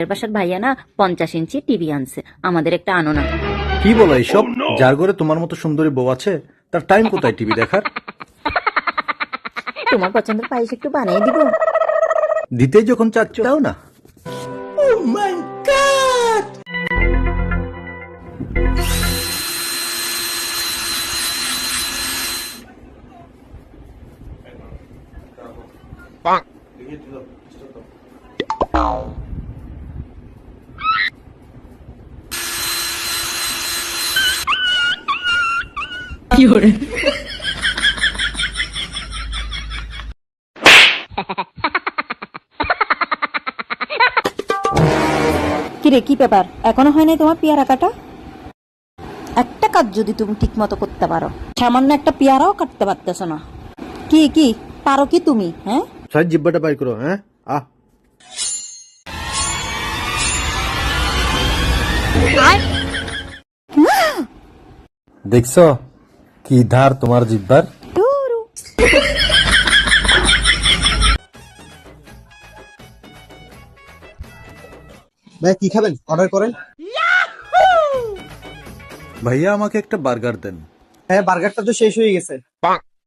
এর বাসার ভাইয়া না পঞ্চাশ ইঞ্চি টিভি আনছে। আমাদের একটা আনো না। কি বলো এইসব? যার ঘরে তোমার মতো সুন্দরী বউ আছে তার টাইম কোথায় টিভি দেখার? তোমার পছন্দের পায়েস একটু বানিয়ে দিব। দিতেই যখন চাচ্ছ তাও না? কি রে কি ব্যাপার? এখনও হয় নাই তোমার পেয়ারা কাটা একটা কাজ যদি তুমি ঠিক মতো করতে পারো। সামান্য একটা পেয়ারাও কাটতে পারতেছো না। কি কি? পারো কি তুমি হ্যাঁ? সাইড জিব্বাটা বাই করো হ্যাঁ? আহ। দেখছ? কি ধার তোমার জিব্বার? ভাই কি খাবেন? অর্ডার করেন। ভাইয়া আমাকে একটা বার্গার দেন। হ্যাঁ বার্গারটা তো শেষ হয়ে গেছে।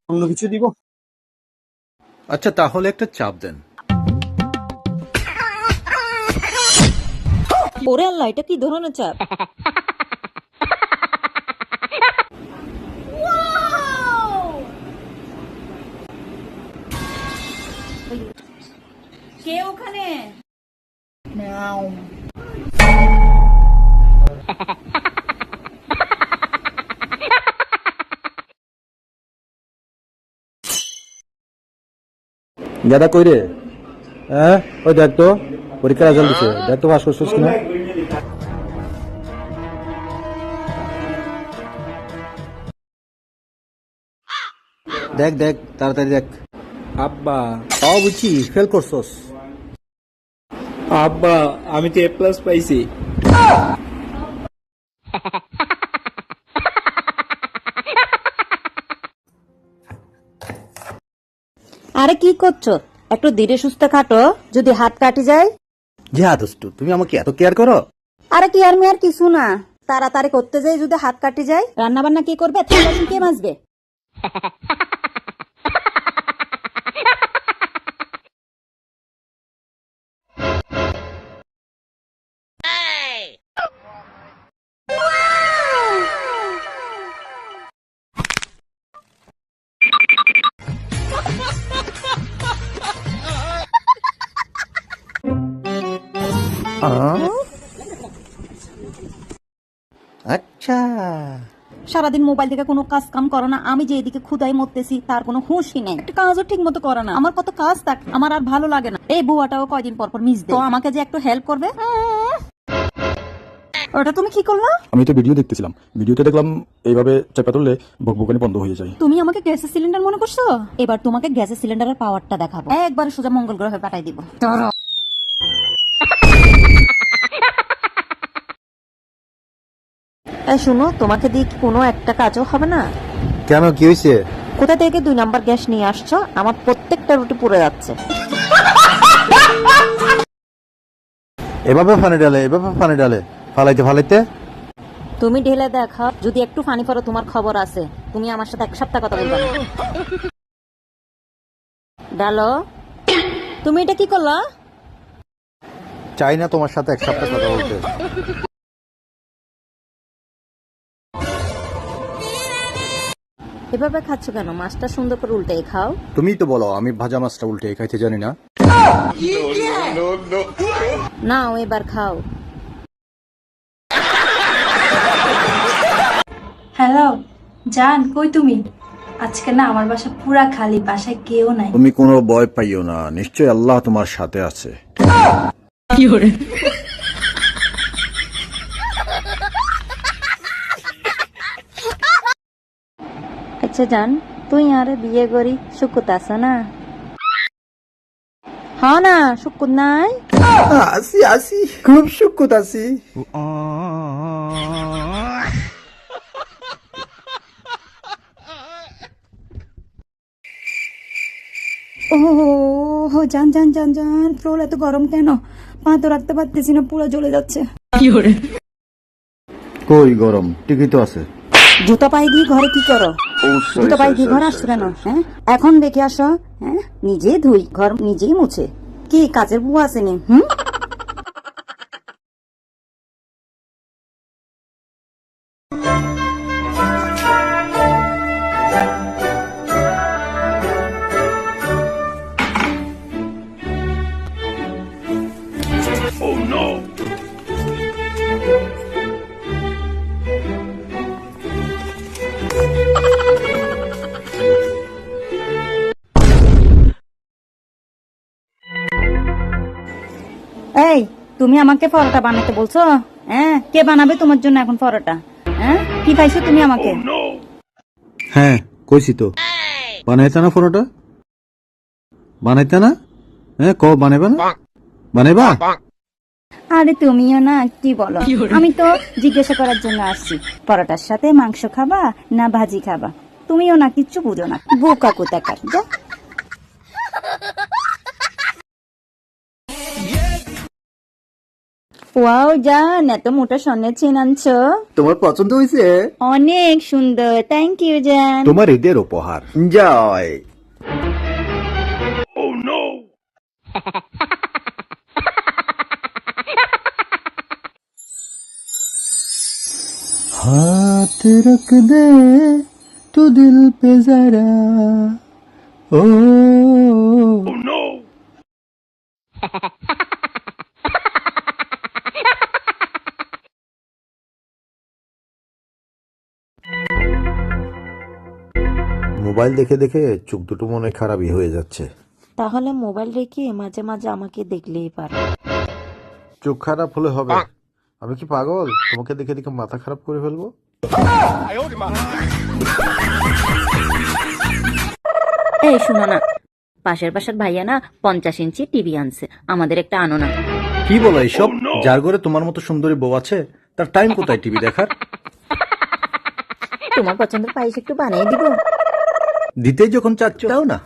অন্য কিছু দিব? আচ্ছা তাহলে একটা চাপ দেন। ওরে আল্লাহ এটা কি ধরনের চাপ? কে ওখানে? দাদা কই রে? হ্যাঁ? ওই দেখ তো পরীক্ষা রেজাল্ট দিছে। দেখ তো পাস করছিস কিনা? দেখ দেখ তাড়াতাড়ি দেখ। আব্বা তাও বুঝছি ফেল করছস। আব্বা আমি তো এ প্লাস পাইছি। আরে কি করছ? একটু ধীরে সুস্থ খাটো যদি হাত কাটি যায়। যে হাদস্তু তুমি আমাকে এত কেয়ার করো? আরে কি আর মেয়ার কিছু না। তাড়াতাড়ি করতে যাই যদি হাত কাটি যায়। রান্না বান্না কি করবে? থালা কে মাজবে? সারাদিন মোবাইল থেকে কোনো কাজ কাম করো না। আমি যে এদিকে ক্ষুদাই মরতেছি তার কোনো হুঁশই নেই। একটা কাজও ঠিক মতো করে না। আমার কত কাজ থাক আমার আর ভালো লাগে না। এই বুয়াটাও কয়দিন পর পর মিস দেয়। তো আমাকে যে একটু হেল্প করবে? ওটা তুমি কি করলা? আমি তো ভিডিও দেখতেছিলাম। ভিডিওতে দেখলাম এইভাবে চাপা তুললে বকবকানি বন্ধ হয়ে যায়। তুমি আমাকে গ্যাসের সিলিন্ডার মনে করছ? এবার তোমাকে গ্যাসের সিলিন্ডারের পাওয়ারটা দেখাবো। একবার সোজা মঙ্গল গ্রহে পাঠাই দিব। এই শুনো তোমাকে দিয়ে কি কোনো একটা কাজও হবে না? কেন কি হয়েছে কোথা থেকে দুই নাম্বার গ্যাস নিয়ে আসছো? আমার প্রত্যেকটা রুটি পুড়ে যাচ্ছে। এভাবে ফানি ডালে এভাবে ফানি ডালে। ফালাইতে ফালাইতে। তুমি ঢেলে দেখা যদি একটু ফানি পড়ো তোমার খবর আছে। তুমি আমার সাথে এক সপ্তাহ কথা বলবে ডালো তুমি এটা কি করলা? চাই না তোমার সাথে এক সপ্তাহ কথা বলতে। এভাবে খাচ্ছ কেন? মাছটা সুন্দর করে উল্টে খাও। তুমি তো বলো আমি ভাজা মাছটা উল্টে খাইতে জানি না। নাও এবার খাও। হ্যালো জান কই তুমি? আজকে না আমার বাসা পুরা খালি বাসায় কেউ নাই। তুমি কোনো ভয় পাইও না নিশ্চয় আল্লাহ তোমার সাথে আছে। আচ্ছা জান তুই আরে বিয়ে করি সুকুত আছে না? হ্যাঁ না সুকুত নাই। আসি আসি খুব সুকুত আছি। ও জান জান জান জান ফ্লোর এত গরম কেন? পা তো রাখতে পারতেছি না পুরো জ্বলে যাচ্ছে। কি কই গরম? টিকি তো আছে। জুতো পায়ে দিয়ে ঘরে কি করো? জুতো পায়ে দিয়ে ঘরে আসছো কেন? হ্যাঁ? এখন দেখে আসো হ্যাঁ? নিজে ধুই ঘর নিজেই মুছে। কি কাজের বউ আসেনি হুম? তুমি আমাকে পরোটা বানাতে বলছো? হ্যাঁ? কে বানাবে তোমার জন্য এখন পরোটা? হ্যাঁ? কি পাইছো তুমি আমাকে? হ্যাঁ কইছি তো। বানাইতা না ফোনটা বানাইতা না? হ্যাঁ ক বানাইবা না? বানাইবা? আরে তুমিও না কি বলো? আমি তো জিজ্ঞাসা করার জন্য আসছি। পরোটার সাথে মাংস খাবা না ভাজি খাবা? তুমিও না কিচ্ছু বুঝো না। বোকা কোথাকার যা ওয়াও জান এত মোটা স্বর্ণের চেন আনছ। তোমার পছন্দ হয়েছে? অনেক সুন্দর থ্যাংক ইউ জান। তোমার ঈদের উপহার। জয় ও রক দে তু দিল পে জরা ও। oh, নো মোবাইল দেখে দেখে চোখ দুটো মনে খারাপই হয়ে যাচ্ছে। তাহলে মোবাইল রেখে মাঝে মাঝে আমাকে দেখলেই পারো। চোখ খারাপ হলে হবে। আমি কি পাগল? তোমাকে দেখে দেখে মাথা খারাপ করে ফেলব? এই শুনো না। পাশের পাশের ভাইয়া না পঞ্চাশ ইঞ্চি টিভি আনছে। আমাদের একটা আনো না। কি বলো এইসব? যার ঘরে তোমার মতো সুন্দরী বউ আছে তার টাইম কোথায় টিভি দেখার? তোমার পছন্দের পায়েস একটু বানিয়ে দিব। দিতেই যখন চাচ্ছ দাও না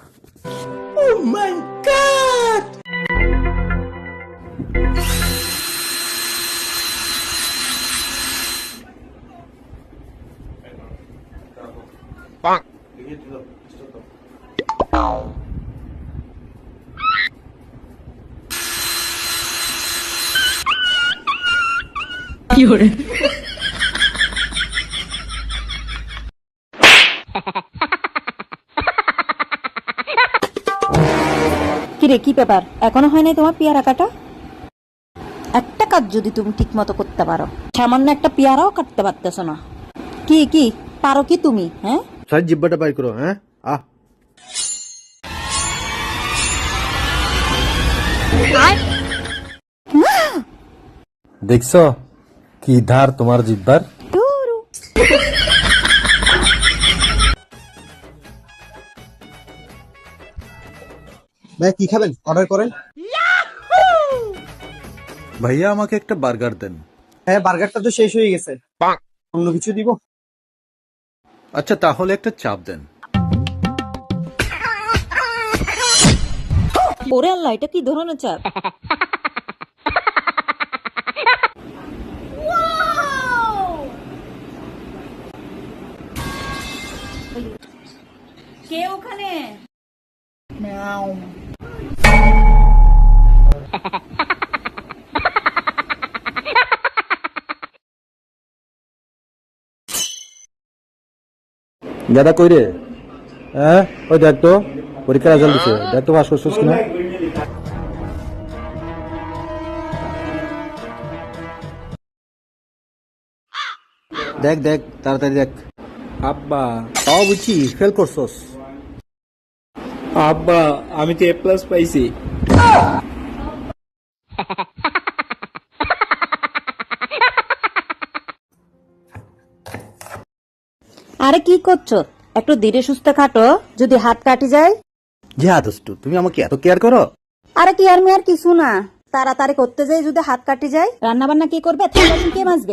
কিরে কি ব্যাপার? এখনও হয় নাই তোমার পেয়ারা কাটা একটা কাজ যদি তুমি ঠিক মতো করতে পারো। সামান্য একটা পেয়ারাও কাটতে পারতেছো না। কি কি? পারো কি তুমি হ্যাঁ? সাইড জিব্বাটা বাই করো হ্যাঁ? আহ। দেখছ? কি ধার তোমার জিব্বার? ভাই কি খাবেন? অর্ডার করেন। ভাইয়া আমাকে একটা বার্গার দেন। হ্যাঁ বার্গারটা তো শেষ হয়ে গেছে। অন্য কিছু দিব? আচ্ছা তাহলে একটা চাপ দেন। ওরে আল্লাহ এটা কি ধরনের চাপ? কে ওখানে? দাদা কই রে? হ্যাঁ? ওই দেখ তো দিছে। দেখ তো করছিস কিনা? দেখ দেখ, তাড়াতাড়ি দেখ। আব্বা, তাও বুঝছি ফেল করছস। আব্বা, আমি তো এ প্লাস পাইছি। আরে কি করছ? একটু ধীরে সুস্থ খাটো যদি হাত কাটি যায়। যে আদস্তু তুমি আমাকে এত কেয়ার করো? আরে কি আর মেয়ার কিছু না। তাড়াতাড়ি করতে যাই যদি হাত কাটি যায়। রান্না বান্না কি করবে? কে বাসন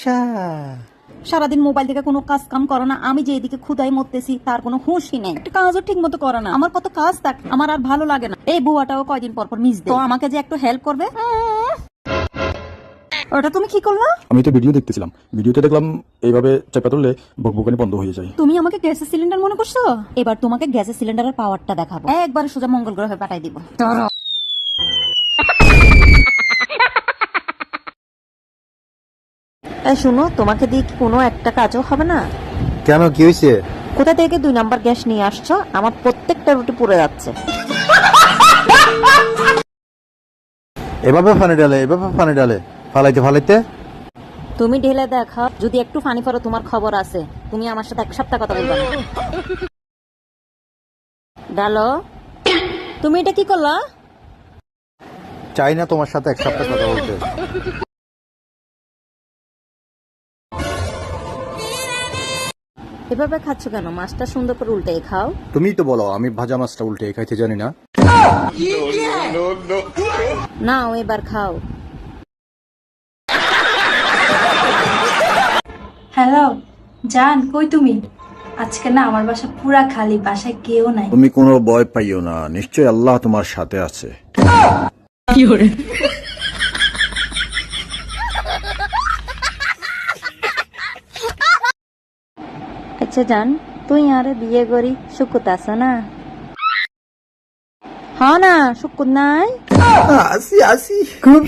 মাজবে সারাদিন মোবাইল থেকে কোনো কাজ কাম করো না আমি যে এদিকে ক্ষুদায় মরতেছি তার কোনো হুঁশই নেই। একটা কাজও ঠিক মতো করে না। আমার কত কাজ থাক আমার আর ভালো লাগে না। এই বুয়াটাও কয়দিন পর পর মিস দেয়। তো আমাকে যে একটু হেল্প করবে? ওটা তুমি কি করলা? আমি তো ভিডিও দেখতেছিলাম। ভিডিওতে দেখলাম এইভাবে চাপা তুললে বকবকানি বন্ধ হয়ে যায়। তুমি আমাকে গ্যাসের সিলিন্ডার মনে করছ? এবার তোমাকে গ্যাসের সিলিন্ডারের পাওয়ারটা দেখাবো। একবার সোজা মঙ্গল গ্রহে পাঠাই দিব। এই শুনো তোমাকে দিয়ে কি কোনো একটা কাজও হবে না? কেন কি হয়েছে? কোথা থেকে দুই নাম্বার গ্যাস নিয়ে আসছো? আমার প্রত্যেকটা রুটি পুড়ে যাচ্ছে। এভাবে পানি ডালে এভাবে পানি ডালে। ফালাইতে ফালাইতে। তুমি ঢেলে দেখাও যদি একটু ফানি পড়ো তোমার খবর আছে তুমি আমার সাথে এক সপ্তাহ কথা বলবে। ডালো তুমি এটা কি করলা? চাই না তোমার সাথে এক সপ্তাহ কথা বলতে। এভাবে খাচ্ছ কেন? মাছটা সুন্দর করে উল্টে খাও। তুমি তো বলো আমি ভাজা মাছটা উল্টে খাইতে জানি না। নাও এবার খাও। হ্যালো জান কই তুমি? আজকে না আমার বাসা পুরা খালি বাসায় কেউ নাই। তুমি কোনো ভয় পাইও না নিশ্চয় আল্লাহ তোমার সাথে আছে। আচ্ছা জান তুই আরে বিয়ে করি সুকুত আছো না? হ্যাঁ না সুকুত নাই। আসি আসি খুব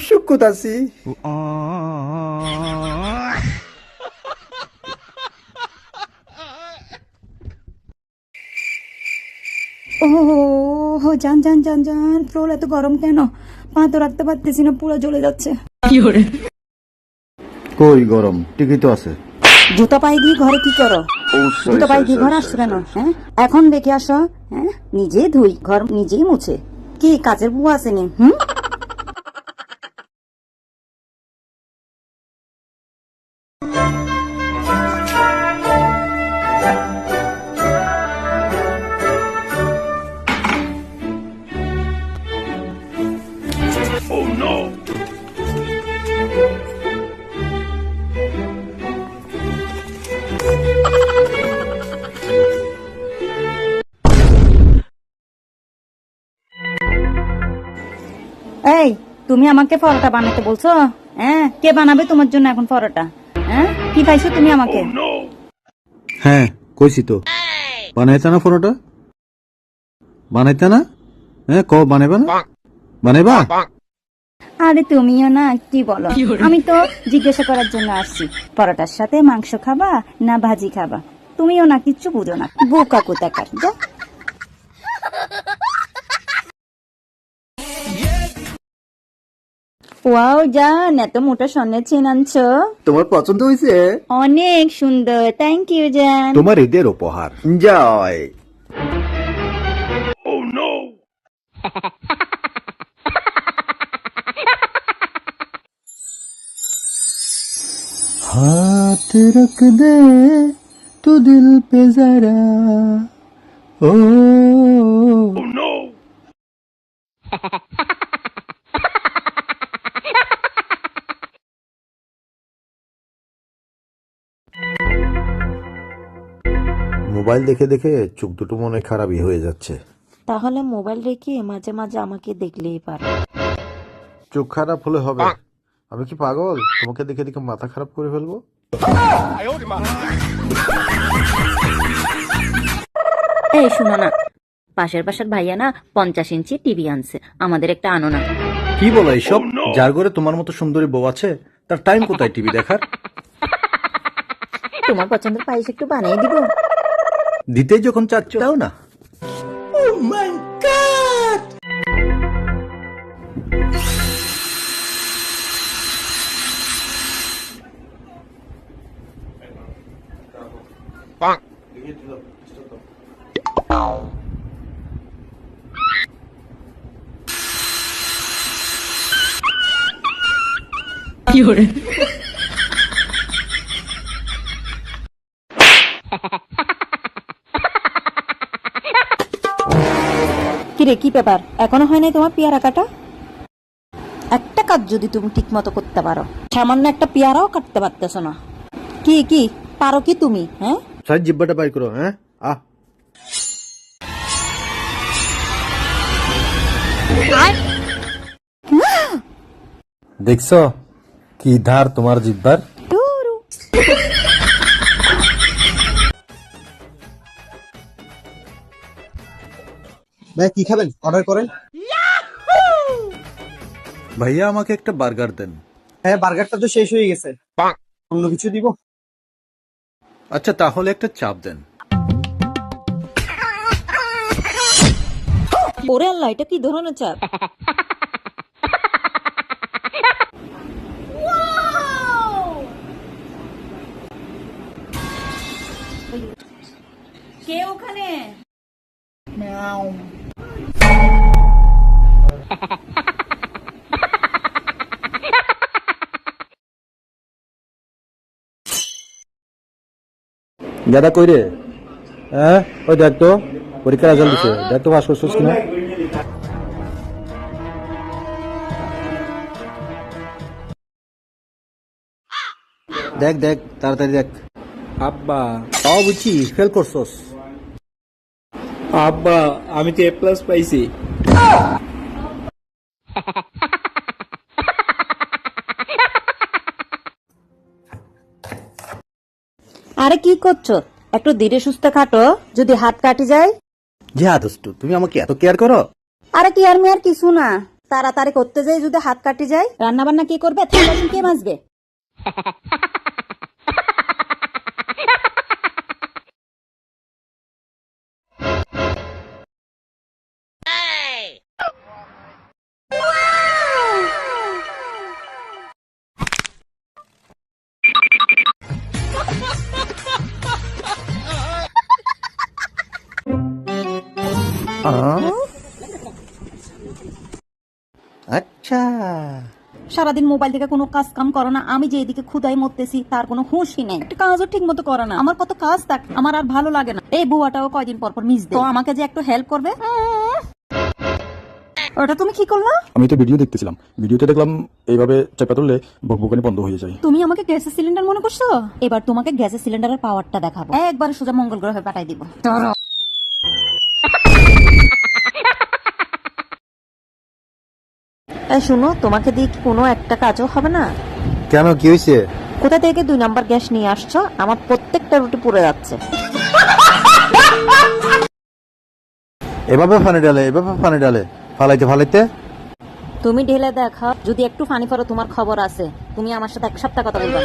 আছি। ও জান জান জান জান ফ্লোর এত গরম কেন? পা তো রাখতে পারতেছি না পুরো জ্বলে যাচ্ছে। কই গরম? ঠিকই তো আছে। জুতো পাই দিয়ে ঘরে কি করো? জুতো পাই দিয়ে ঘরে আসছো কেন? হ্যাঁ? এখন দেখে আসো হ্যাঁ? নিজে ধুই ঘর নিজেই মুছে। কি কাজের বুয়া আসেনি হুম? এই তুমি আমাকে পরোটা বানাতে বলছো? হ্যাঁ? কে বানাবে তোমার জন্য এখন পরোটা? হ্যাঁ? কি পাইছো তুমি আমাকে? হ্যাঁ কইছি তো। বানাইতা না পরোটা? বানাইতা না? হ্যাঁ ক বানাইবা না? বানাইবা? আরে তুমিও না কি বলো? আমি তো জিজ্ঞাসা করার জন্য আসছি। পরোটার সাথে মাংস খাবা না ভাজি খাবা? তুমিও না কিচ্ছু বুঝো না। বোকা কোথাকার যা ওয়াও জান এত মোটা স্বর্ণের চেন আনছ। তোমার পছন্দ হয়েছে? অনেক সুন্দর থ্যাংক ইউ জান। তোমার ঈদের উপহার। জয় ও নো রখ দে তু দিল পে জরা ও মোবাইল দেখে দেখে চোখ দুটো মনে খারাপই হয়ে যাচ্ছে। তাহলে মোবাইল রেখে মাঝে মাঝে আমাকে দেখলেই পারো। চোখ খারাপ হলে হবে। আমি কি পাগল? তোমাকে দেখে দেখে মাথা খারাপ করে ফেলব? এই শোনো না। পাশের পাশের ভাইয়া না পঞ্চাশ ইঞ্চি টিভি আনছে। আমাদের একটা আনো না। কি বলো এইসব? যার ঘরে তোমার মতো সুন্দরী বউ আছে তার টাইম কোথায় টিভি দেখার? তোমার পছন্দের পায়েস একটু বানিয়ে দিব। দিতেই যখন চাচ্ছ দাও না? এখনও হয় নাই তোমার পেয়ারা কাটা? একটা কাজ যদি তুমি ঠিক মতো করতে পারো। সামান্য একটা পেয়ারাও কাটতে পারতেছ না। কি কি? পারো কি তুমি হ্যাঁ? সাইড জিব্বাটা বাইর করো হ্যাঁ? আহ। দেখছ? কি ধার তোমার জিব্বার? ভাই কি খাবেন? অর্ডার করেন। ভাইয়া আমাকে একটা বার্গার দেন। হ্যাঁ বার্গারটা তো শেষ হয়ে গেছে। অন্য কিছু দিব? আচ্ছা তাহলে একটা চাপ দেন। ওরে আল্লাহ এটা কি ধরনের চাপ? কে ওখানে? গাদা কই রে? হ্যাঁ? ওই দেখ তো পরীক্ষা রেজাল্ট দিছে। দেখ তো পাস করছিস কিনা। দেখ দেখ, তাড়াতাড়ি দেখ। আব্বা, তাও বুঝছি ফেল করছস। আব্বা, আমি তো এ প্লাস পাইছি। আরে কি করছ? একটু ধীরে সুস্থ খাটো যদি হাত কাটি যায়। জি আদস্তু তুমি আমাকে এত কেয়ার করো? আরে কি আর মেয়ার কিছু না। তাড়াতাড়ি করতে যাই যদি হাত কাটি যায়। রান্না বান্না কি করবে? থালা কে মাজবে? সারাদিন মোবাইল থেকে কোনো কাজ কাম করো না। আমি যে এদিকে ক্ষুদায় মরতেছি তার কোনো হুঁশই নেই। একটা কাজও ঠিক মতো করে না। আমার কত কাজ থাক আমার আর ভালো লাগে না। এই বুয়াটাও কয়দিন পর পর মিস দেয়। আমাকে যে একটু হেল্প করবে? ওটা তুমি কি করলা? আমি তো ভিডিও দেখতেছিলাম। ভিডিওতে দেখলাম এইভাবে চাপা তুললে বকবকানি বন্ধ হয়ে যায়। তুমি আমাকে গ্যাসের সিলিন্ডার মনে করছ? এবার তোমাকে গ্যাসের সিলিন্ডারের পাওয়ারটা দেখাবো। একবারে সোজা মঙ্গল গ্রহে পাঠাই দিব। এই শুনো তোমাকে দিয়ে কি কোনো একটা কাজও হবে না? কেন কি হয়েছে? কোথা থেকে দুই নাম্বার গ্যাস নিয়ে আসছো? আমার প্রত্যেকটা রুটি পুড়ে যাচ্ছে। এভাবে ফানি ডালে এভাবে ফানি ডালে ফালাইতে ফালাইতে? তুমি ঢেলে দেখা যদি একটু ফানি পড়ো তোমার খবর আছে। তুমি আমার সাথে এক সপ্তাহ কথা বলবে।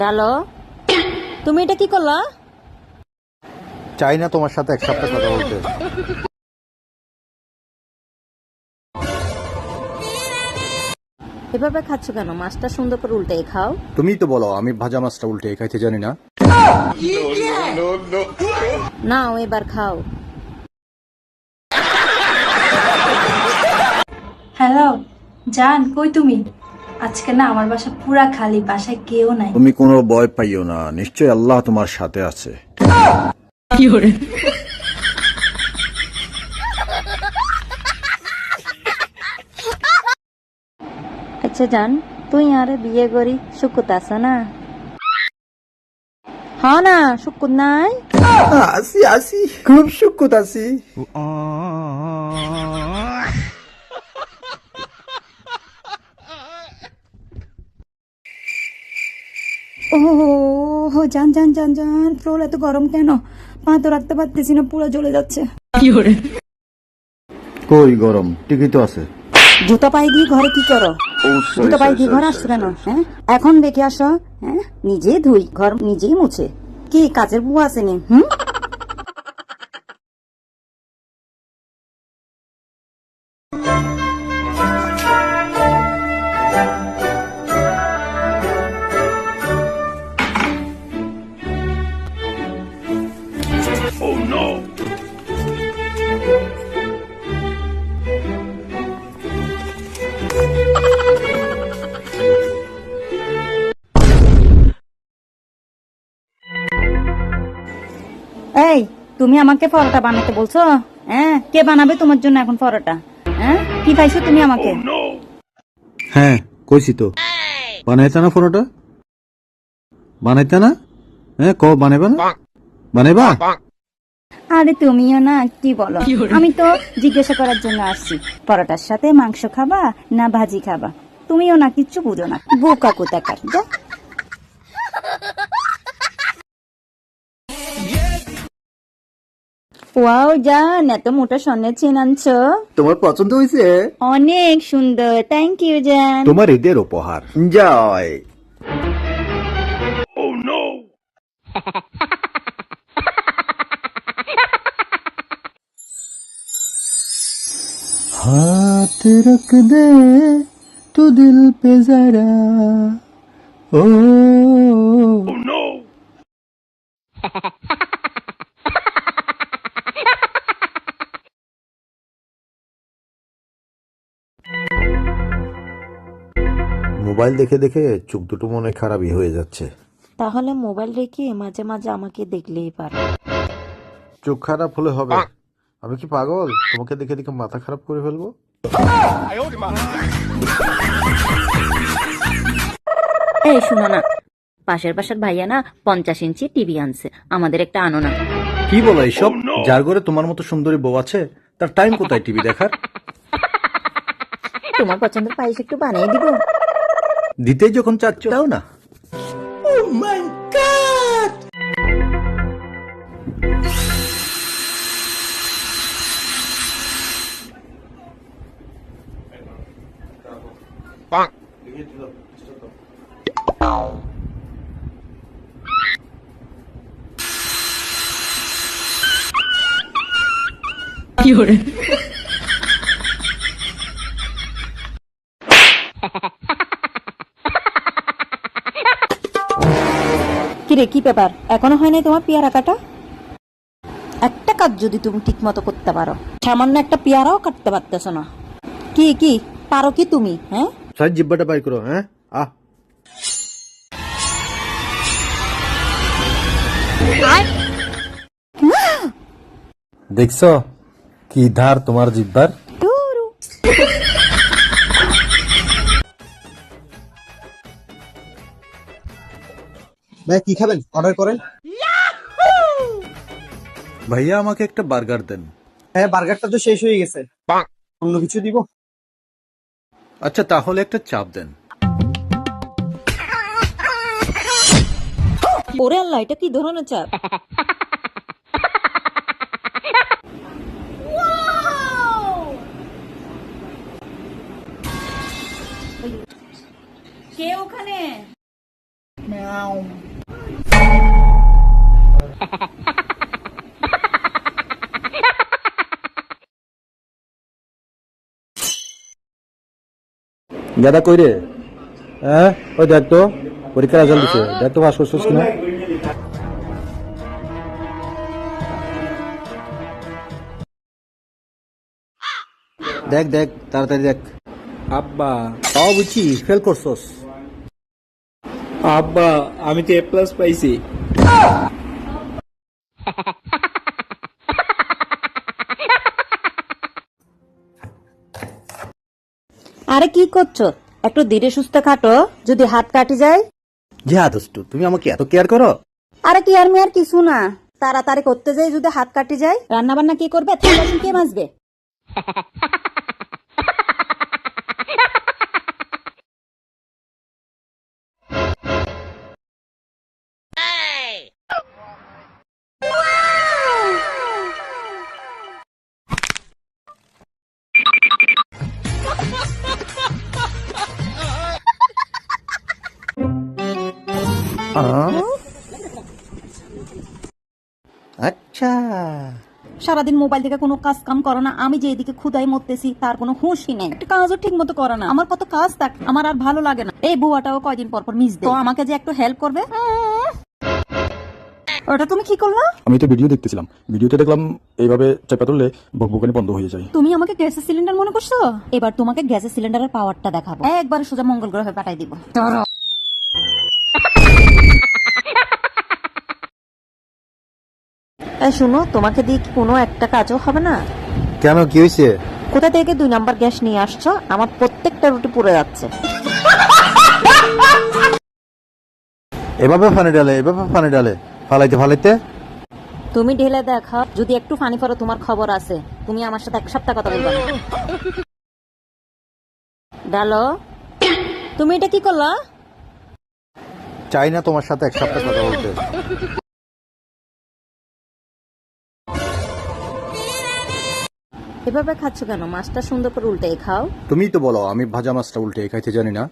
ডালো তুমি এটা কি করলা? চাই না তোমার সাথে এক সপ্তাহ কথা বলতে। এভাবে খাচ্ছ কেন? মাছটা সুন্দর করে উল্টে খাও। তুমি তো বলো আমি ভাজা মাছটা উল্টে খাইতে জানি না। নাও এবার খাও। হ্যালো জান কই তুমি? আজকে না আমার বাসা পুরা খালি বাসায় কেউ নাই। তুমি কোনো ভয় পাইও না নিশ্চয় আল্লাহ তোমার সাথে আছে। আচ্ছা জান তুই আরে বিয়ে করি সুকুত আছে না? হ্যাঁ না সুকুত নাই? আসি আসি খুব সুকুত আছি। ও জান জান জান জান ফ্লোর এত গরম কেন? পা তো রাখতে পারতেছি না পুরো জ্বলে যাচ্ছে। কই গরম? ঠিকই তো আছে। জুতা পায়ে দিয়ে ঘরে কি করো? জুতা পায়ে কি ঘর আসছো কেন? হ্যাঁ? এখন দেখে আসো হ্যাঁ? নিজে ধুই ঘর নিজেই মুছে। কি কাজের বুয়া আসেনি? হুম? তুমি আমাকে পরোটা বানাতে বলছো? হ্যাঁ? কে বানাবে তোমার জন্য এখন পরোটা? হ্যাঁ? কি খাইছো তুমি আমাকে? হ্যাঁ কইছি তো। বানাইতা না ফোনটা বানাইতা না? হ্যাঁ ক বানাইবা না? বানাইবা? আরে তুমিও না কি বলো? আমি তো জিজ্ঞাসা করার জন্য আসছি। পরোটার সাথে মাংস খাবা না ভাজি খাবা? তুমিও না কিচ্ছু বুঝো না। বোকা কোথাকার যা ওয়াও জান এত মোটা স্বর্ণের চেন আনছো তোমার পছন্দ হয়েছে অনেক সুন্দর থ্যাংক ইউ জান তোমার ঈদের উপহার জয় हाथ रख दे तू दिल पे जरा ओ মোবাইল দেখে দেখে চোখ দুটো মনে খারাপই হয়ে যাচ্ছে। তাহলে মোবাইল রেখে মাঝে মাঝে আমাকে দেখলেই পারো। চোখ খারাপ হলে হবে। আমি কি পাগল? তোমাকে দেখে দেখে মাথা খারাপ করে ফেলব? এই শোনো না। পাশের পাশের ভাইয়া না পঞ্চাশ ইঞ্চি টিভি আনছে। আমাদের একটা আনো না। কি বলো এইসব? যার ঘরে তোমার মতো সুন্দরী বউ আছে তার টাইম কোথায় টিভি দেখার? তোমার পছন্দের পায়েস একটু বানিয়ে দিব। দিতেই যখন চাচ্ছ দাও না কিরে কি ব্যাপার? এখনও হয় নাই তোমার পেয়ারা কাটা? একটা কাজ যদি তুমি ঠিক মতো করতে পারো সামান্য একটা পেয়ারাও কাটতে পারতেছো না। কি কি? পারো কি তুমি হ্যাঁ? সাইজ জিব্বাটা বাই করো হ্যাঁ? আহ। দেখছ? কি ধার তোমার জিব্বার? ভাই কি খাবেন? অর্ডার করেন। ভাইয়া আমাকে একটা বার্গার দেন। হ্যাঁ বার্গারটা তো শেষ হয়ে গেছে। অন্য কিছু দিব? আচ্ছা তাহলে একটা চাপ দেন। ওরে আল্লাহ এটা কি ধরনের চাপ? কে ওখানে? গাদা কই রে? হ্যাঁ? ওই দেখ তো, পরীক্ষার রেজাল্ট দিছে। দেখ তো পাস করছিস কিনা। দেখ দেখ, তাড়াতাড়ি দেখ। আব্বা, তাও বুঝছি ফেল করছস। আব্বা, আমি তো এ প্লাস পাইছি। আরে কি করছ? একটু ধীরে সুস্থ খাটো যদি হাত কাটি যায়। যে দোস্তু তুমি আমাকে এত কেয়ার করো? আরে কি আর মেয়ার কিছু না। তাড়াতাড়ি করতে যাই যদি হাত কাটি যায়। রান্না বান্না কি করবে? কে মাজবে? আচ্ছা। সারাদিন মোবাইল থেকে কোনো কাজ কাম করো না আমি যে এদিকে ক্ষুদাই মরতেছি তার কোনো হুঁশই নেই। একটা কাজও ঠিক মতো করে না। আমার কত কাজ থাক আমার আর ভালো লাগে না। এই বুয়াটাও কয়দিন পর পর মিস তো আমাকে যে একটু হেল্প করবে? ওটা তুমি কি করলা? আমি তো ভিডিও দেখতেছিলাম। ভিডিওতে দেখলাম এইভাবে চাপা তুললে বকবকানি বন্ধ হয়ে যায়। তুমি আমাকে গ্যাসের সিলিন্ডার মনে করছ? এবার তোমাকে গ্যাসের সিলিন্ডারের পাওয়ারটা দেখাবো। একবার সোজা মঙ্গল গ্রহে পাঠাই দিব। এই শুনো তোমাকে দিয়ে কি কোনো একটা কাজও হবে না? কেন কি হয়েছে? কোথা থেকে দুই নাম্বার গ্যাস নিয়ে আসছো? আমার প্রত্যেকটা রুটি পুড়ে যাচ্ছে। এভাবে পানি ডালে এভাবে পানি ডালে। ফালাইতে ফালাইতে? তুমি ঢেলে দেখো যদি একটু পানি পড়ো তোমার খবর আছে। তুমি আমার সাথে এক সপ্তাহ কথা বলবে। না ডালো তুমি এটা কি করলা? চাই না তোমার সাথে এক সপ্তাহ কথা বলতে। এভাবে খাচ্ছ কেন? মাছটা সুন্দর করে উল্টে খাও। তুমিই তো বলো আমি ভাজা মাছটা উল্টে খাইতে জানি না।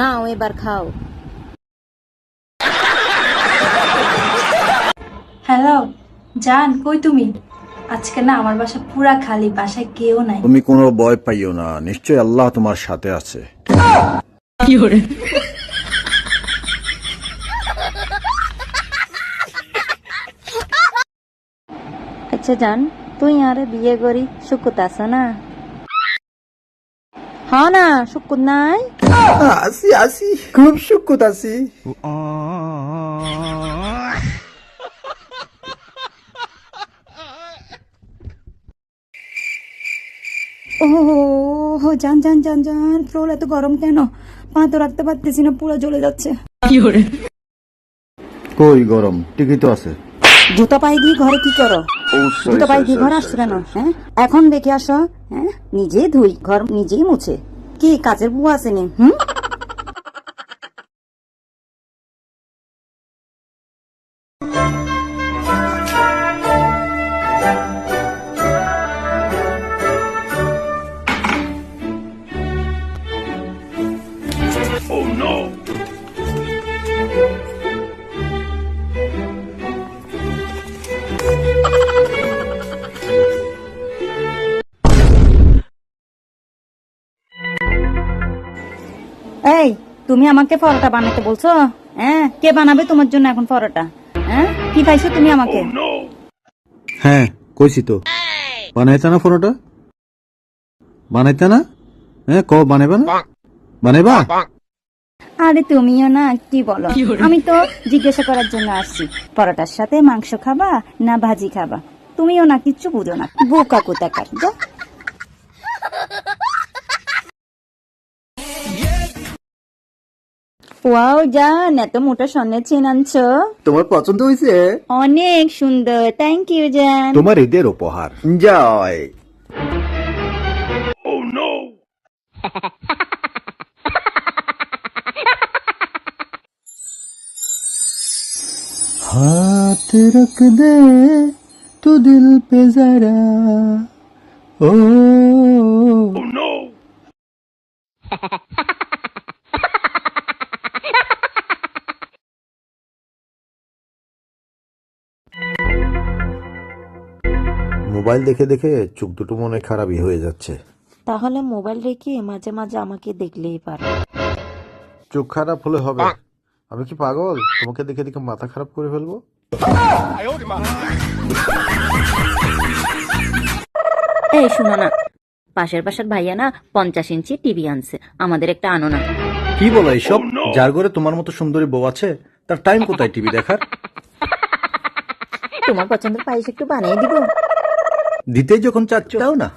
নাও এবার খাও। হ্যালো জান কই তুমি? আজকে না আমার বাসা পুরা খালি বাসায় কেউ নাই। তুমি কোনো ভয় পাইও না নিশ্চয় আল্লাহ তোমার সাথে আছে। আচ্ছা জান তুই আরে বিয়ে করি সুকুত আস না? হ্যাঁ না সুকুত নাই? আসি আসি খুব সুকুত আসি ও জান জান জান জান ফ্লোর এত গরম কেন? পা তো রাখতে পারতেছি না পুরো জ্বলে যাচ্ছে। কই গরম? ঠিকই তো আছে। জুতো পায়ে দিয়ে ঘরে কি করো? জুতো পায়ে দিয়ে ঘরে আসছো কেন হ্যাঁ? এখন দেখে আসো হ্যাঁ? নিজেই ধুই ঘর নিজেই মুছে। কি কাজের বুয়া আসেনি হুম? তুমি আমাকে পরোটা বানাতে বলছো? হ্যাঁ? কে বানাবে তোমার জন্য এখন পরোটা? হ্যাঁ? কি পাইছো তুমি আমাকে? হ্যাঁ কইছি তো। বানাইতে না ফোনটা বানাইতে না? হ্যাঁ ক বানাইবা না? বানাইবা? আরে তুমিও না কি বলো? আমি তো জিজ্ঞাসা করার জন্য আসছি। পরোটার সাথে মাংস খাবা না ভাজি খাবা? তুমিও না কিচ্ছু বুঝো না। বোকা কোথাকার ওয়াও জান এত মোটা স্বর্ণের চেন আনছো তোমার পছন্দ হয়েছে অনেক সুন্দর থ্যাংক ইউ জান তোমার ঈদের উপহার জয় हाथ रख दे तू दिल पे जरा ओ মোবাইল দেখে দেখে চোখ দুটো মনে খারাপই হয়ে যাচ্ছে। তাহলে মোবাইল রেখে মাঝে মাঝে আমাকে দেখলেই পারো। চোখ খারাপ হলে হবে। আমি কি পাগল? তোমাকে দেখে দেখে মাথা খারাপ করে ফেলব? এই শোনো না। পাশের পাশের ভাইয়া না পঞ্চাশ ইঞ্চি টিভি আনছে। আমাদের একটা আনো না। কি বলো এইসব? যার ঘরে তোমার মতো সুন্দরী বউ আছে তার টাইম কোথায় টিভি দেখার? তোমার পছন্দের পায়েস একটু বানিয়ে দিব। দিতেই যখন চাচ্ছ তাও না?